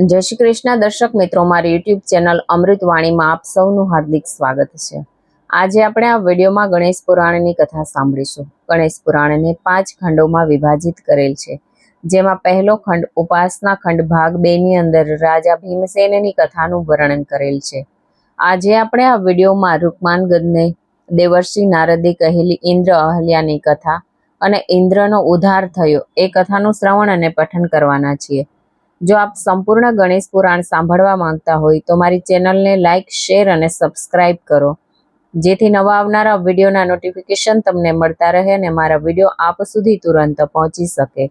જય શ્રી કૃષ્ણ. દર્શક મિત્રો, મારી યુટ્યુબ ચેનલ અમૃતવાણીમાં આપ સૌનું હાર્દિક સ્વાગત છે. આજે આપણે આ વિડીયોમાં ગણેશ પુરાણની કથા સાંભળીશું. ગણેશ પુરાણને પાંચ ખંડોમાં વિભાજિત કરેલ છે. જેમાં પહેલો ખંડ ઉપાસના ખંડ ભાગ બે ની અંદર રાજા ભીમસેનની કથાનું વર્ણન કરેલ છે. આજે આપણે આ વિડીયોમાં રૂકમાનગદને દેવર્ષિ નારદે કહેલી ઇન્દ્ર અહલ્યાની કથા અને ઇન્દ્રનો ઉદ્ધાર થયો. એ કથાનું શ્રવણ અને પઠન કરવાના છીએ. જો આપ સંપૂર્ણ ગણેશ પુરાણ સાંભળવા માંગતા હોય તો મારી ચેનલને લાઇક શેર અને સબસ્ક્રાઇબ કરો. જેથી નવા આવનારા વિડીયોના નોટિફિકેશન તમને મળતા રહે અને મારા વીડિયો આપ સુધી તુરંત પહોંચી શકે.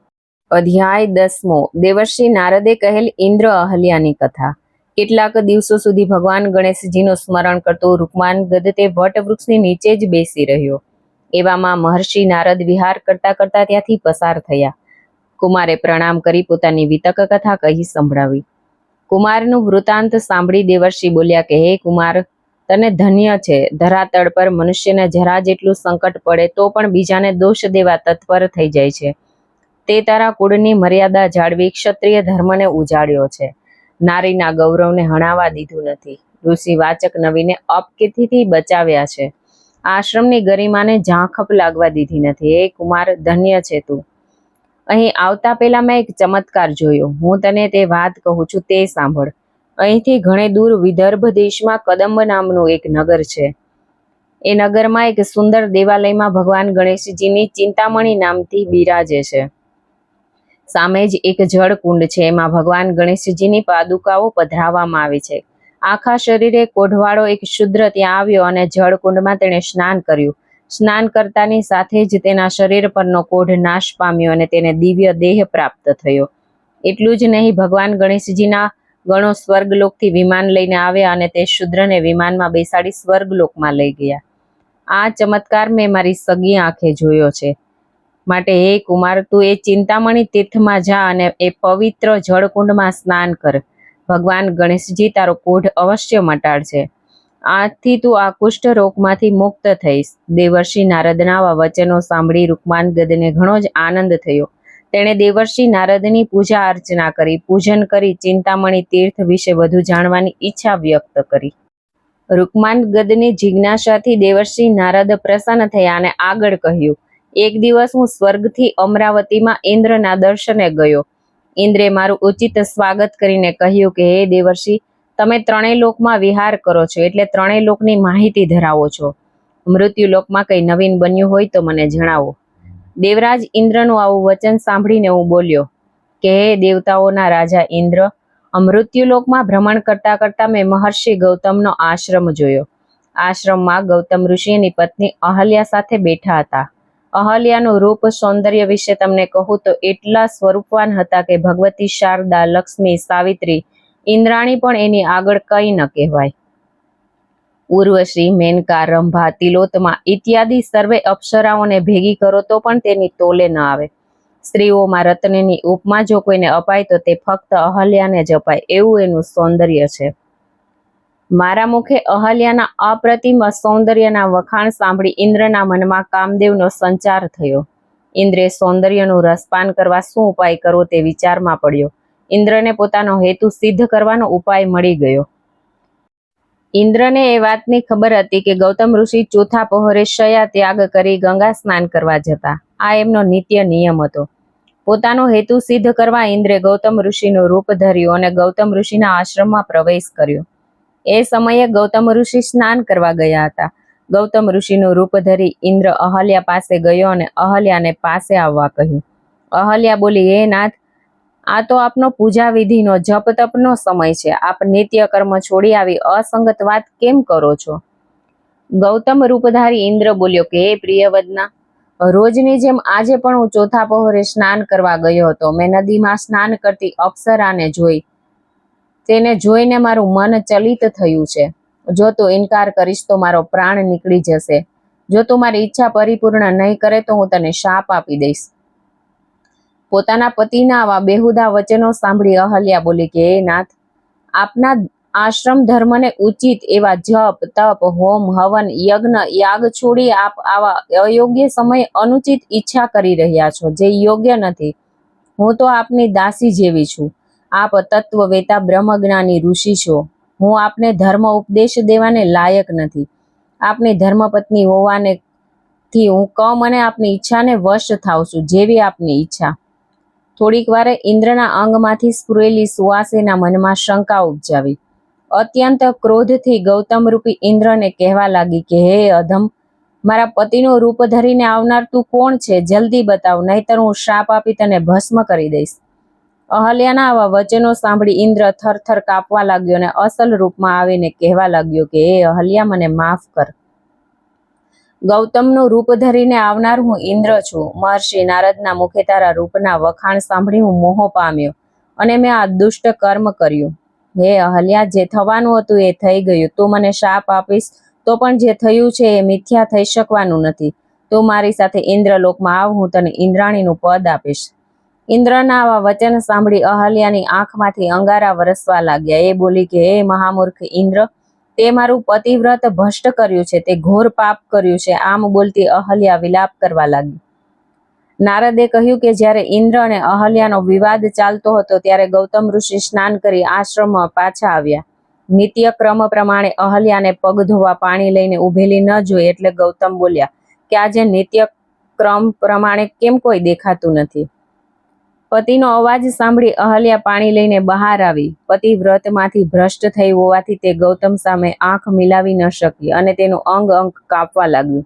અધ્યાય દસમો. દેવર્ષિ નારદે કહેલ ઇન્દ્ર અહલ્યાની કથા. કેટલાક દિવસો સુધી ભગવાન ગણેશજીનું સ્મરણ કરતો રૂકમાન ગદ તે વટવૃક્ષની નીચે જ બેસી રહ્યો. એવામાં મહર્ષિ નારદ વિહાર કરતા કરતા ત્યાંથી પસાર થયા. કુમારે પ્રણામ કરી પોતાની વિતક કથા કહી સંભળાવી. કુમારનું વૃતાંત સાંભળી દેવર્ષિ બોલ્યા કે, હે કુમાર, તને ધન્ય છે. ધરાતળ પર મનુષ્યને જરા જેટલું સંકટ પડે તો પણ બીજાને દોષ દેવા તત્પર થઈ જાય છે. તે તારા કુળની મર્યાદા જાળવી ક્ષત્રિય ધર્મને ઉજાડ્યો છે. નારીના ગૌરવને હણાવા દીધું નથી. ઋષિ વાચક નવીને અપકીર્તિથી બચાવ્યા છે. આશ્રમની ગરિમાને ઝાંખપ લાગવા દીધી નથી. હે કુમાર, ધન્ય છે તું. અહીં આવતા પહેલા મેં એક ચમત્કાર જોયો. હું તને તે વાત કહું છું, તે સાંભળ. અહીંથી ઘણે દૂર વિદર્ભ દેશમાં કદંબ નામનું એક નગર છે. એ નગરમાં એક સુંદર દેવાલયમાં ભગવાન ગણેશજીની ચિંતામણી નામથી બિરાજે છે. સામે જ એક જળ કુંડ છે, એમાં ભગવાન ગણેશજીની પાદુકાઓ પધરાવવામાં આવી છે. આખા શરીરે કોઢવાળો એક શુદ્ર ત્યાં આવ્યો અને જળકુંડમાં તેણે સ્નાન કર્યું. સ્નાન કરતાની સાથે જ તેના શરીર પરનો કોઢ નાશ પામ્યો અને તેને દિવ્ય દેહ પ્રાપ્ત થયો. એટલું જ નહીં, ભગવાન ગણેશજીના ગણો સ્વર્ગલોકથી વિમાન લઈને આવ્યા અને તે શુદ્રને વિમાનમાં બેસાડી સ્વર્ગલોકમાં લઈ ગયા. આ ચમત્કાર મેં મારી સગી આંખે જોયો છે. માટે હે કુમાર, તું એ ચિંતામણી તીર્થમાં જા અને એ પવિત્ર જળકુંડમાં સ્નાન કર. ભગવાન ગણેશજી, તારો કોઢ અવશ્ય મટાડશે. આથી તું આ કુષ્ઠ રોગમાંથી મુક્ત થઈશ. દેવર્ષિ નારદના આવા વચનો સાંભળી રૂકમાન ગદને ઘણો જ આનંદ થયો. તેણે દેવર્ષિ નારદની પૂજા અર્ચના કરી, પૂજન કરી, ચિંતામણી તીર્થ વિશે વધુ જાણવાની ઈચ્છા વ્યક્ત કરી. રૂકમાન ગદની જિજ્ઞાસાથી દેવર્ષિ નારદ પ્રસન્ન થયા અને આગળ કહ્યું, એક દિવસ હું સ્વર્ગથી અમરાવતીમાં ઇન્દ્રના દર્શને ગયો. ઇન્દ્રે મારું ઉચિત સ્વાગત કરીને કહ્યું કે, હે દેવર્ષિ તમે ત્રણેય લોકમાં વિહાર કરો છો, એટલે ત્રણેય લોકની માહિતી ધરાવો છો. મૃત્યુ લોકમાં કંઈ નવીન બન્યું હોય તો મને જણાવો. દેવરાજ ઇન્દ્રનું આવું વચન સાંભળીને હું બોલ્યો, કે હે દેવતાઓના રાજા ઇન્દ્ર મૃત્યુલોકમાં ભ્રમણ કરતા કરતા મેં મહર્ષિ ગૌતમનો આશ્રમ જોયો. આશ્રમમાં ગૌતમ ઋષિની પત્ની અહલ્યા સાથે બેઠા હતા. અહલ્યાનું રૂપ સૌંદર્ય વિશે તમને કહું તો એટલા સ્વરૂપવાન હતા કે ભગવતી શારદા, લક્ષ્મી, સાવિત્રી ઇન્દ્રાણી પણ એની આગળ કઈ ન કહેવાય. ઉર્વશી, મેનકા, રંભા, તિલોત્મા ઇત્યાદિ સર્વે અપ્સરાઓને ભેગી કરો તો પણ તેની તોલે ન આવે. સ્ત્રીઓમાં રત્નની ઉપમા જો કોઈને અપાય તો તે ફક્ત અહલ્યાને જ અપાય. એવું એનું સૌંદર્ય છે. મારા મુખે અહલ્યાના અપ્રતિમ સૌંદર્યના વખાણ સાંભળી ઇન્દ્રના મનમાં કામદેવનો સંચાર થયો. ઇન્દ્રે સૌંદર્યનું રસપાન કરવા શું ઉપાય કરવો તે વિચારમાં પડ્યો. ઇન્દ્રને પોતાનો હેતુ સિદ્ધ કરવાનો ઉપાય મળી ગયો. ઇન્દ્રને એ વાતની ખબર હતી કે ગૌતમ ઋષિ ચોથા પહોરે શયા ત્યાગ કરી ગંગા સ્નાન કરવા જતા. આ એમનો નિત્ય નિયમ હતો. પોતાનો હેતુ સિદ્ધ કરવા ઇન્દ્રે ગૌતમ ઋષિનું રૂપ ધર્યું અને ગૌતમ ઋષિના આશ્રમમાં પ્રવેશ કર્યો. એ સમયે ગૌતમ ઋષિ સ્નાન કરવા ગયા હતા. ગૌતમ ઋષિનું રૂપ ધરી ઇન્દ્ર અહલ્યા પાસે ગયો અને અહલ્યાને પાસે આવવા કહ્યું. અહલ્યા બોલી, હે નાથ આ તો આપનો પૂજા વિધિનો જપ તપનો સમય છે. આપ નિત્ય કર્મ છોડી આવી અસંગત વાત કેમ કરો છો? ગૌતમ રૂપધારી ઇન્દ્ર બોલ્યો કે, હે પ્રિયવદના, રોજની જેમ આજે પણ હું ચોથા પહોરે સ્નાન કરવા ગયો હતો. મેં નદીમાં સ્નાન કરતી અપ્સરાને જોઈ. તેને જોઈને મારું મન ચલિત થયું છે. જો તું ઇનકાર કરીશ તો મારો પ્રાણ નીકળી જશે. જો તું મારી ઈચ્છા પરિપૂર્ણ નહીં કરે તો હું તને શાપ આપી દઈશ. પોતાના પતિના આવા બેહુદા વચનો સાંભળી અહલ્યા બોલી કે નાથ, આપના આશ્રમ ધર્મને ઉચિત એવા જપ, તપ, હોમ, હવન, યજ્ઞ, યાગ છોડી આપ આવા અયોગ્ય સમય અનુચિત ઈચ્છા કરી રહ્યા છો, જે યોગ્ય નથી. હું તો આપની દાસી જેવી છું. આપ તત્વવેતા બ્રહ્મજ્ઞાની ઋષિ છો. હું આપને ધર્મ ઉપદેશ દેવાને લાયક નથી. આપની ધર્મપત્ની હોવાને થી હું કમ અને આપની ઈચ્છાને વશ થાવ છું, જેવી આપની ઈચ્છા. થોડીક વારે ઇન્દ્રના અંગમાંથી સ્પૃહેલી સુવાસેના મનમાં શંકા ઉપજાવી. અત્યંત ક્રોધથી ગૌતમ રૂપી ઇન્દ્રને કહેવા લાગી કે, હે અધમ, મારા પતિનું રૂપ ધરીને આવનાર તું કોણ છે? જલ્દી બતાવ, નહીતર હું શાપ આપી તને ભસ્મ કરી દઈશ. અહલ્યાના આવા વચનો સાંભળી ઇન્દ્ર થરથર કાપવા લાગ્યો અને અસલ રૂપમાં આવીને કહેવા લાગ્યો કે, હે અહલ્યા, મને માફ કર. ગૌતમનું રૂપ ધરીને આવનાર હું ઇન્દ્ર છું. મહર્ષિ નારદના મુખે તારા રૂપના વખાણ સાંભળી હું મોહ પામ્યો અને મેં આ દુષ્ટ કર્મ કર્યું. હે અહલ્યા, જે થવાનું હતું એ થઈ ગયું. તું મને શાપ આપીશ તો પણ જે થયું છે એ મિથ્યા થઈ શકવાનું નથી. તું મારી સાથે ઇન્દ્રલોકમાં આવ, હું તને ઇન્દ્રાણીનું પદ આપીશ. ઇન્દ્રના આવા વચન સાંભળી અહલ્યાની આંખમાંથી અંગારા વરસવા લાગ્યા. એ બોલી કે, હે મહામૂર્ખ ઇન્દ્ર તે મારું પતિવ્રત ભ્રષ્ટ કર્યું છે, તે ઘોર પાપ કર્યું છે. આમ બોલતી અહલ્યા વિલાપ કરવા લાગી. નારદે કહ્યું કે જ્યારે ઇન્દ્ર અને અહલ્યાનો વિવાદ ચાલતો હતો ત્યારે ગૌતમ ઋષિ સ્નાન કરી આશ્રમમાં પાછા આવ્યા. નિત્ય ક્રમ પ્રમાણે અહલ્યાને પગ ધોવા પાણી લઈને ઉભેલી ન જોઈ એટલે ગૌતમ બોલ્યા, કે આજે નિત્ય ક્રમ પ્રમાણે કેમ કોઈ દેખાતું નથી? પતિનો અવાજ સાંભળી અહલ્યા પાણી લઈને બહાર આવી. પતિ વ્રતમાંથી ભ્રષ્ટ થઈ હોવાથી તે ગૌતમ સામે આંખ મિલાવી ન શકી અને તેનું અંગ અંગ કાપવા લાગ્યું.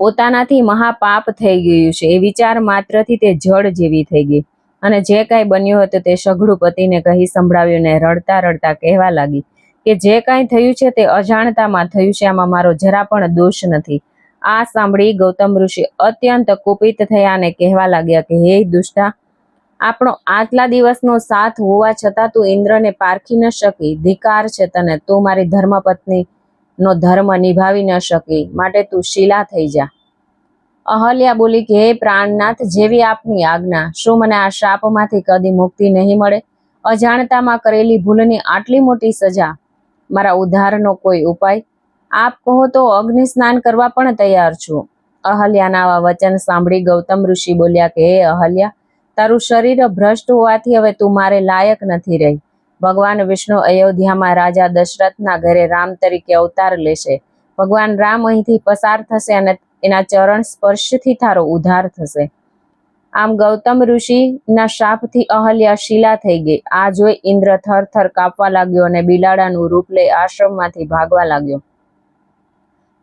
પોતાનાથી મહાપાપ થઈ ગયું છે. એ વિચાર માત્રથી તે જળ જેવી થઈ ગઈ અને જે કાંઈ બન્યું હતું તે સઘળું પતિને કહી સંભળાવ્યું ને રડતા રડતા કહેવા લાગી કે જે કાંઈ થયું છે તે અજાણતામાં થયું છે. આમાં મારો જરા પણ દોષ નથી. આ સાંભળી ગૌતમ ઋષિ અત્યંત કુપિત થયા અને કહેવા લાગ્યા કે, હે દુષ્ટા, આપણો આટલા દિવસનો સાથ હોવા છતાં તું ઇન્દ્રને પારખી ન શકી, ધિકાર છે તને, તું મારી ધર્મપત્ની નો ધર્મ નિભાવી ન શકી, માટે તું શીલા થઈ જા. અહલ્યા બોલી કે, હે પ્રાણનાથ, જેવી આપની આજ્ઞા, શું મને આ શાપમાંથી કદી મુક્તિ નહીં મળે? અજાણતામાં કરેલી ભૂલની આટલી મોટી સજા, મારા ઉદ્ધારનો કોઈ ઉપાય? આપ કહો તો અગ્નિ સ્નાન કરવા પણ તૈયાર છું. અહલ્યાના આવા વચન સાંભળી ગૌતમ ઋષિ બોલ્યા કે, હે અહલ્યા, તારું શરીર ભ્રષ્ટ હોવાથી હવે તું મારે લાયક નથી રહી. ભગવાન વિષ્ણુ અયોધ્યામાં રાજા દશરથના ઘરે રામ તરીકે અવતાર લેશે. ભગવાન રામ અહીંથી પસાર થશે અને એના ચરણ સ્પર્શથી તારો ઉદ્ધાર થશે. આમ ગૌતમ ઋષિના શાપથી અહલ્યા શીલા થઈ ગઈ. આ જોઈ ઇન્દ્ર થર થર કાપવા લાગ્યો અને બિલાડાનું રૂપ લઈ આશ્રમમાંથી ભાગવા લાગ્યો.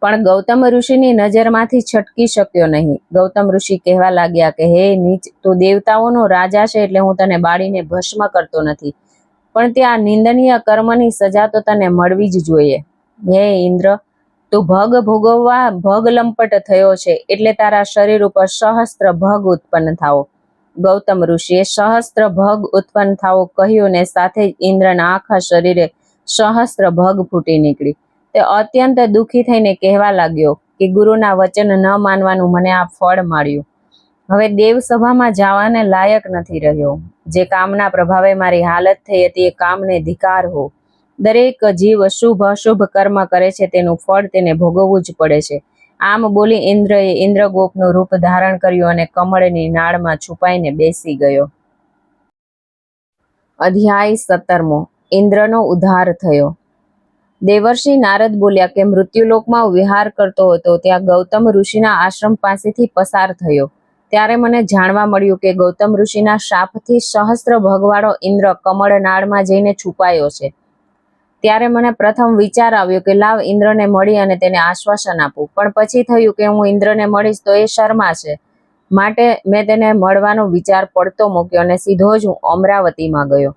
પણ ગૌતમ ઋષિની નજરમાંથી છટકી શક્યો નહીં. ગૌતમ ઋષિ કહેવા લાગ્યા કે, હે નીચ, તું દેવતાઓનો રાજા છે એટલે હું તને બાળીને ભસ્મ કરતો નથી. પણ ત્યાં નિંદનીય કર્મની સજા તો તને મળવી જ જોઈએ. હે ઇન્દ્ર, તું ભગ ભોગવવા ભગ લંપટ થયો છે એટલે તારા શરીર ઉપર સહસ્ત્ર ભગ ઉત્પન્ન થાવો ગૌતમ ઋષિએ સહસ્ત્ર ભગ ઉત્પન્ન થાવો કહ્યું ને સાથે જ ઇન્દ્રના આખા શરીરે સહસ્ત્ર ભગ ફૂટી નીકળી. તે અત્યંત દુઃખી થઈને કહેવા લાગ્યો કે ગુરુના વચન ન માનવાનું મને આ ફળ મળ્યું. હવે દેવસભામાં જવાને લાયક નથી રહ્યો. જે કામના પ્રભાવે મારી હાલત થઈ હતી એ કામને ધિકાર હો. દરેક જીવ શુભ અશુભ કર્મ કરે છે, તેનું ફળ તેને ભોગવવું જ પડે છે. આમ બોલી ઇન્દ્રએ ઇન્દ્રગોપનું રૂપ ધારણ કર્યું અને કમળની નાળમાં છુપાઈને બેસી ગયો. અધ્યાય સત્તરમો. ઇન્દ્રનો ઉદ્ધાર થયો. દેવર્ષિ નારદ બોલ્યા કે, મૃત્યુલોકમાં વિહાર કરતો હતો, ત્યાં ગૌતમ ઋષિના આશ્રમ પાસેથી પસાર થયો. ત્યારે મને જાણવા મળ્યું કે, ગૌતમ ઋષિના શાપથી સહસ્ત્ર ભગવાળો ઇન્દ્ર કમળનાળમાં જઈને છુપાયો છે. ત્યારે મને પ્રથમ વિચાર આવ્યો કે, લાવ ઇન્દ્રને મળી અને તેને આશ્વાસન આપું. પણ પછી થયું કે, હું ઇન્દ્રને મળીશ તો એ શર્મા છે માટે મેં તેને મળવાનો વિચાર પડતો મૂક્યો અને સીધો જ હું અમરાવતીમાં ગયો.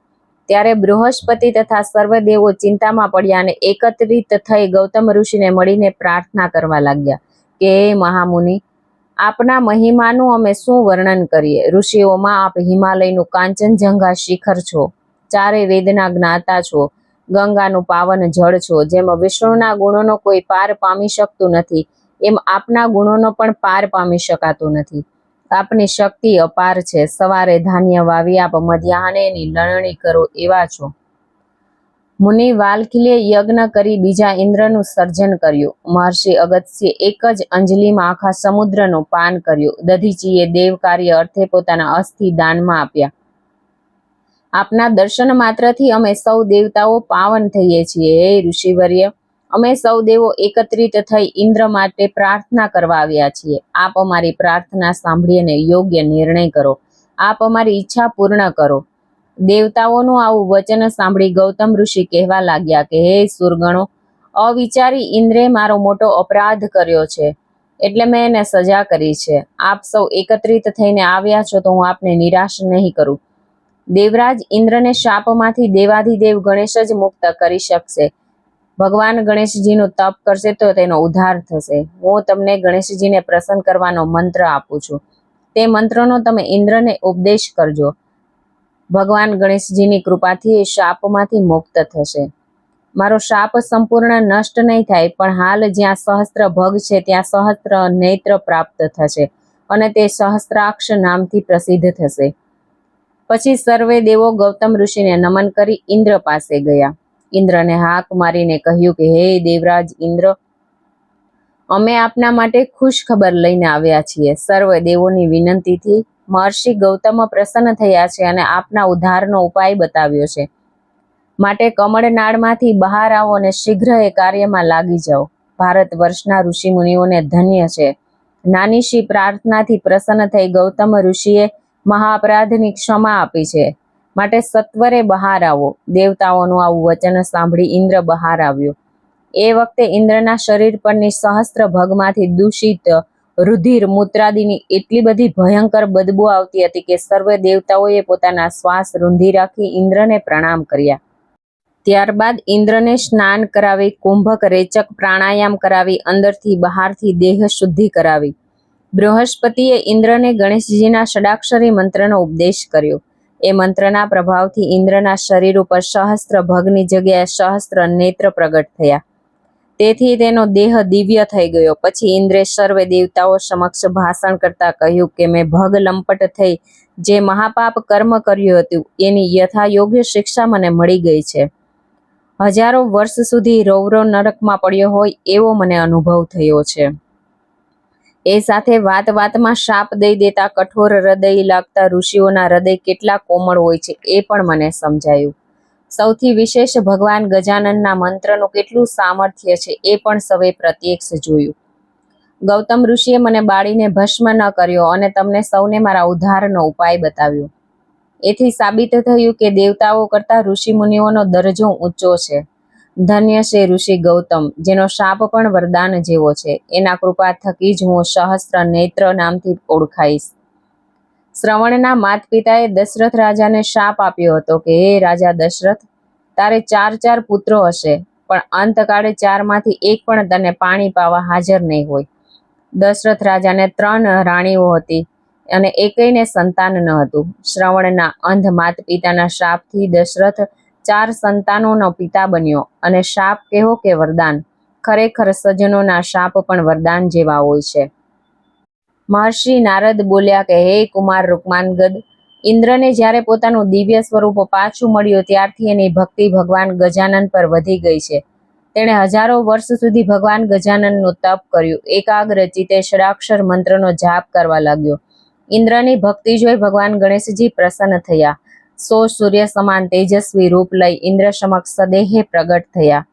ત્યારે બૃહસ્પતિ તથા સર્વદેવો ચિંતામાં પડ્યા અને એકત્રિત થઈ ગૌતમ ઋષિને મળીને પ્રાર્થના કરવા લાગ્યા કે મહામુનિ, આપના મહિમાનું અમે શું વર્ણન કરીએ? ઋષિઓમાં આપ હિમાલયનું કાંચનજંઘા શિખર છો, ચારે વેદના જ્ઞાતા છો, ગંગાનું પાવન જળ છો, જેમાં વિષ્ણુના ગુણોનો કોઈ પાર પામી શકતું નથી, એમ આપના ગુણોનો પણ પાર પામી શકાતું નથી. આપની શક્તિ અપાર છે. સવારે ધાન્ય વાવી આપ મધ્યાહને એની લણણી કરો એવા છો. મુનિ વાલખીલે યજ્ઞ કરી બીજા ઇન્દ્રનું સર્જન કર્યું. મહર્ષિ અગત્યે એક જ અંજલિમાં આખા સમુદ્રનું પાન કર્યું. દધીચીએ દેવ કાર્ય અર્થે પોતાના અસ્થિ દાનમાં આપ્યા. આપના દર્શન માત્રથી અમે સૌ દેવતાઓ પાવન થઈએ છીએ. હે ઋષિવર્ય અમે સૌ દેવો એકત્રિત થઈ ઇન્દ્ર માટે પ્રાર્થના કરવા આવ્યા છીએ. આપ અમારી પ્રાર્થના સાંભળીને યોગ્ય નિર્ણય કરો. આપ અમારી ઈચ્છા પૂર્ણ કરો. દેવતાઓનું આવું વચન સાંભળી ગૌતમ ઋષિ કહેવા લાગ્યા કે, હે સુરગણો, અવિચારી ઇન્દ્રે મારો મોટો અપરાધ કર્યો છે, એટલે મેં એને સજા કરી છે. આપ સૌ એકત્રિત થઈને આવ્યા છો તો હું આપને નિરાશ નહીં કરું. દેવરાજ ઇન્દ્રને શાપમાંથી દેવાધિદેવ ગણેશ જ મુક્ત કરી શકશે. ભગવાન ગણેશજીનું તપ કરશે તો તેનો ઉદ્ધાર થશે. હું તમને ગણેશજીને પ્રસન્ન કરવાનો મંત્ર આપું છું. તે મંત્રનો તમે ઇન્દ્રને ઉપદેશ કરજો. ભગવાન ગણેશજીની કૃપાથી એ શાપમાંથી મુક્ત થશે. મારો શાપ સંપૂર્ણ નષ્ટ નહીં થાય, પણ હાલ જ્યાં સહસ્ત્ર ભગ છે, ત્યાં સહસ્ત્ર નેત્ર પ્રાપ્ત થશે અને તે સહસ્ત્રાક્ષ નામથી પ્રસિદ્ધ થશે. પછી સર્વે દેવો ગૌતમ ઋષિને નમન કરી ઇન્દ્ર પાસે ગયા. ઇન્દ્રને હાક મારીને કહ્યું કે, હે દેવરાજ ઇન્દ્ર, અમે આપના માટે ખુશ ખબર લઈને આવ્યા છીએ. સર્વ દેવોની વિનંતીથી મહર્ષિ ગૌતમ પ્રસન્ન થયા છે અને આપના ઉદ્ધારનો ઉપાય બતાવ્યો છે. માટે કમળનાળમાંથી બહાર આવો અને શીઘ્ર એ કાર્યમાં લાગી જાઓ. ભારત વર્ષના ઋષિ મુનિઓને ધન્ય છે. નાની શી પ્રાર્થનાથી પ્રસન્ન થઈ ગૌતમ ઋષિએ મહાઅપરાધની ક્ષમા આપી છે. માટે સત્વરે બહાર આવો. દેવતાઓનું આવું વચન સાંભળી ઇન્દ્ર બહાર આવ્યો. એ વખતે ઇન્દ્રના શરીર પરની સહસ્ત્ર ભગમાંથી દૂષિત રુધિર મૂત્રાદિની એટલી બધી ભયંકર બદબુ આવતી હતી કે સર્વ દેવતાઓએ પોતાના શ્વાસ રૂંધી રાખી ઇન્દ્રને પ્રણામ કર્યા. ત્યારબાદ ઇન્દ્રને સ્નાન કરાવી, કુંભક રેચક પ્રાણાયામ કરાવી, અંદરથી બહારથી દેહ શુદ્ધિ કરાવી. બૃહસ્પતિએ ઇન્દ્રને ગણેશજીના ષડાક્ષરી મંત્રનો ઉપદેશ કર્યો. એ મંત્રના પ્રભાવથી ઇન્દ્રના શરીર ઉપર સહસ્ત્ર ભગની જગ્યાએ સહસ્ત્ર નેત્ર પ્રગટ થયા. તેથી તેનો દેહ દિવ્ય થઈ ગયો. પછી ઇન્દ્રે સર્વે દેવતાઓ સમક્ષ ભાષણ કરતા કહ્યું કે મેં ભગ લંપટ થઈ જે મહાપાપ કર્મ કર્યું હતું, એની યથા યોગ્ય શિક્ષા મને મળી ગઈ છે. હજારો વર્ષ સુધી રૌરવ નરકમાં પડ્યો હોય એવો મને અનુભવ થયો છે. એ સાથે વાત વાતમાં શાપ દઈ દેતા કઠોર હૃદય લાગતા ઋષિઓના હૃદય કેટલા કોમળ હોય છે એ પણ મને સમજાયું. સૌથી વિશેષ ભગવાન ગજાનનના મંત્રનું કેટલું સામર્થ્ય છે એ પણ સૌએ પ્રત્યક્ષ જોયું. ગૌતમ ઋષિએ મને બાળીને ભસ્મ ન કર્યો અને તમને સૌને મારા ઉદ્ધારનો ઉપાય બતાવ્યો. એથી સાબિત થયું કે દેવતાઓ કરતાં ઋષિ મુનિઓનો દરજ્જો ઊંચો છે. ધન્ય છે ઋષિ ગૌતમ, જેનો શાપ પણ વરદાન જેવો છે. એના કૃપા થકી જ હું સહસ્ત્ર નેત્ર નામથી ઓળખાઈશ. શ્રવણના માત પિતાએ દશરથ રાજાને શાપ આપ્યો હતો કે, હે રાજા દશરથ, તારે ચાર ચાર પુત્રો હશે, પણ અંતકાળે ચારમાંથી એક પણ તને પાણી પાવા હાજર નહીં હોય. દશરથ રાજાને ત્રણ રાણીઓ હતી અને એકયને સંતાન ન હતું. શ્રવણના અંધ માત પિતાના શાપથી દશરથ ચાર સંતાનોનો પિતા બન્યો અને શાપ કેવો કે વરદાન. ખરેખર સજ્જનોના શાપ પણ વરદાન જેવા હોય છે. મહર્ષિ નારદ બોલ્યા કે, હે કુમાર રૂકમાનગદ ઇન્દ્રને જ્યારે પોતાનું દિવ્ય સ્વરૂપ પાછું મળ્યું ત્યારથી એની ભક્તિ ભગવાન ગજાનન પર વધી ગઈ છે. તેણે હજારો વર્ષ સુધી ભગવાન ગજાનનનું તપ કર્યું. એકાગ્ર ચિતે ષડાક્ષર મંત્રનો જાપ કરવા લાગ્યો. ઇન્દ્રની ભક્તિ જોઈ ભગવાન ગણેશજી પ્રસન્ન થયા. સો સૂર્ય સમાન તેજસ્વી રૂપ લઈ ઇન્દ્ર સમક્ષ સદેહે પ્રગટ થયા.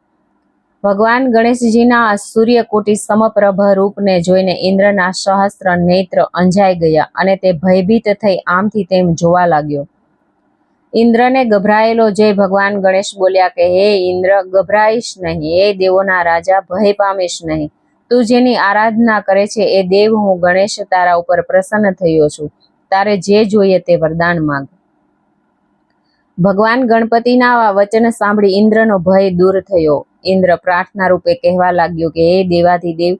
ભગવાન ગણેશજીના સૂર્યકોટી સમપ્રભ રૂપને જોઈને ઇન્દ્રના સહસ્ત્ર નેત્ર અંજાઈ ગયા અને તે ભયભીત થઈ આમથી તેમ જોવા લાગ્યો. ઇન્દ્રને ગભરાયેલો જય ભગવાન ગણેશ બોલ્યા કે, હે ઇન્દ્ર, ગભરાઈશ નહીં, એ દેવોના રાજા ભય પામીશ નહીં. તું જેની આરાધના કરે છે, એ દેવ હું ગણેશ તારા ઉપર પ્રસન્ન થયો છું. તારે જે જોઈએ તે વરદાન માંગ. ભગવાન ગણપતિના આવા વચન સાંભળી ઇન્દ્રનો ભય દૂર થયો. ઇન્દ્ર પ્રાર્થના રૂપે કહેવા લાગ્યો કે, હે દેવાધિદેવ,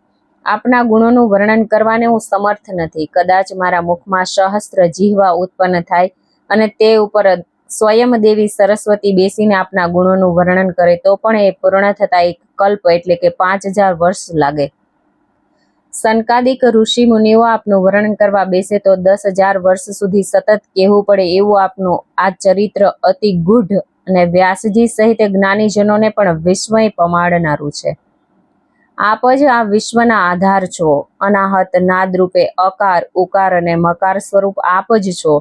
આપના ગુણોનું વર્ણન કરવાને હું સમર્થ નથી. કદાચ મારા મુખમાં સહસ્ત્ર જીહવા ઉત્પન્ન થાય અને તે ઉપર સ્વયં દેવી સરસ્વતી બેસીને આપના ગુણોનું વર્ણન કરે તો પણ એ પૂર્ણ થતા એક કલ્પ એટલે કે પાંચ હજાર વર્ષ લાગે. સનકાદિક ઋષિ મુનિઓ આપનું વર્ણન કરવા બેસે તો દસ હજાર વર્ષ સુધી સતત કહેવું પડે એવું આપનું આ ચરિત્ર અતિ ગૂઢ અને વ્યાસજી સહિત જ્ઞાનીજનોને પણ વિસ્મય પમાડનારું છે. આપ જ આ વિશ્વના આધાર છો, અનાહત, નાદરૂપે, અકાર, ઉકાર અને મકાર સ્વરૂપ આપ જ છો.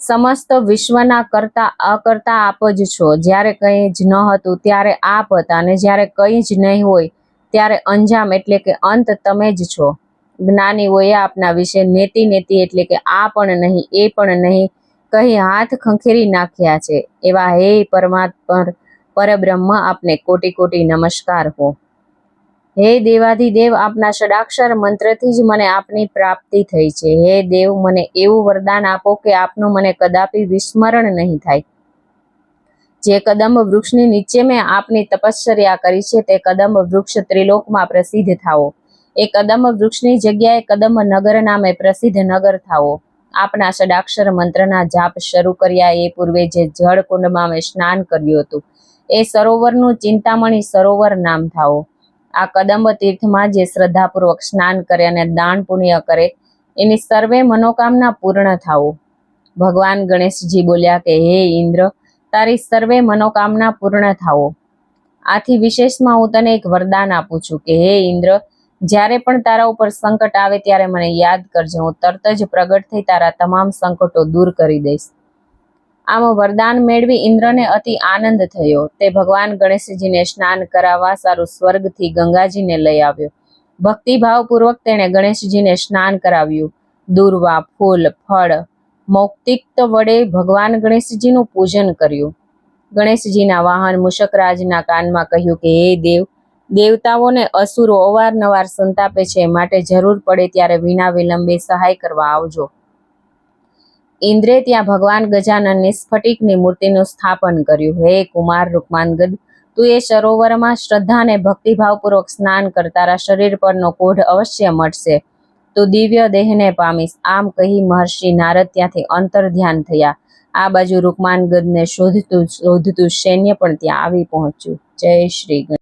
સમસ્ત વિશ્વના કરતા અકર્તા આપ જ છો. જ્યારે કંઈ જ ન હતું ત્યારે આપ હતા અને જ્યારે કંઈ જ નહીં હોય ત્યારે અંજામ એટલે કે અંત તમે જ છો. જ્ઞાનીઓએ આપના વિશે નેતિ નેતિ એટલે કે આ પણ નહીં, એ પણ નહીં, કહી હાથ ખંખેરી નાખ્યા છે. એવા હે પરમાત્મા, પરબ્રહ્મ આપને કોટી કોટી નમસ્કાર હો. હે દેવાધિદેવ, આપના ષડાક્ષર મંત્રથી જ મને આપની પ્રાપ્તિ થઈ છે. હે દેવ, મને એવું વરદાન આપો કે આપનું મને કદાપી વિસ્મરણ નહીં થાય. જે કદંબ વૃક્ષની નીચે મેં આપની તપશ્ચર્યા કરી છે, તે કદંબ વૃક્ષ ત્રિલોકમાં પ્રસિદ્ધ થાવો એ કદંબ વૃક્ષની જગ્યાએ કદંબ નગર નામે પ્રસિદ્ધ નગર થાવો આપના ષડાક્ષર મંત્રના જાપ શરૂ કર્યા, એ પૂર્વે જે જળ કુંડમાં મેં સ્નાન કર્યું હતું. એ સરોવરનું ચિંતામણી સરોવર નામ થાવો આ કદંબ તીર્થમાં જે શ્રદ્ધાપૂર્વક સ્નાન કરે અને દાન પુણ્ય કરે, એની સર્વે મનોકામના પૂર્ણ થાવો ભગવાન ગણેશજી બોલ્યા કે, હે ઇન્દ્ર તારી સર્વે મનોકામના પૂર્ણ થાવો આથી વિશેષમાં હું તને એક વરદાન આપું છું કે, હે ઇન્દ્ર, જ્યારે પણ તારા ઉપર સંકટ આવે ત્યારે મને યાદ કરજે, હું તરત જ પ્રગટ થઈ તારા તમામ સંકટો દૂર કરી દઈશ. આમ વરદાન મેળવી ઇન્દ્રને અતિ આનંદ થયો. તે ભગવાન ગણેશજીને સ્નાન કરાવવા સારું સ્વર્ગથી ગંગાજીને લઈ આવ્યો. ભક્તિભાવપૂર્વક તેણે ગણેશજીને સ્નાન કરાવ્યું. દૂર્વા, ફૂલ, ફળ મૌક્તિક વડે ભગવાન ગણેશજીનું પૂજન કર્યું. ગણેશજીના વાહન મુશકરાજના કાનમાં કહ્યું કે, હે દેવ, દેવતાઓને અસુરો અવારનવાર સંતાપે છે. માટે જરૂર પડે ત્યારે વિના વિલંબે સહાય કરવા આવજો. ઇન્દ્રે ત્યાં ભગવાન ગજાનનની સ્ફટિકની મૂર્તિનું સ્થાપન કર્યું. હે કુમાર રૂકમાનગદ, તું એ સરોવરમાં શ્રદ્ધા અને ભક્તિભાવપૂર્વક સ્નાન કર તારા શરીર પરનો કોઢ અવશ્ય મટશે તું દિવ્ય દેહને પામીશ. આમ કહી મહર્ષિ નારદ ત્યાંથી અંતર ધ્યાન થયા. આ બાજુ રૂકમાનગદને શોધતું શોધતું સૈન્ય પણ ત્યાં આવી પહોંચ્યું. જય શ્રી ગણેશ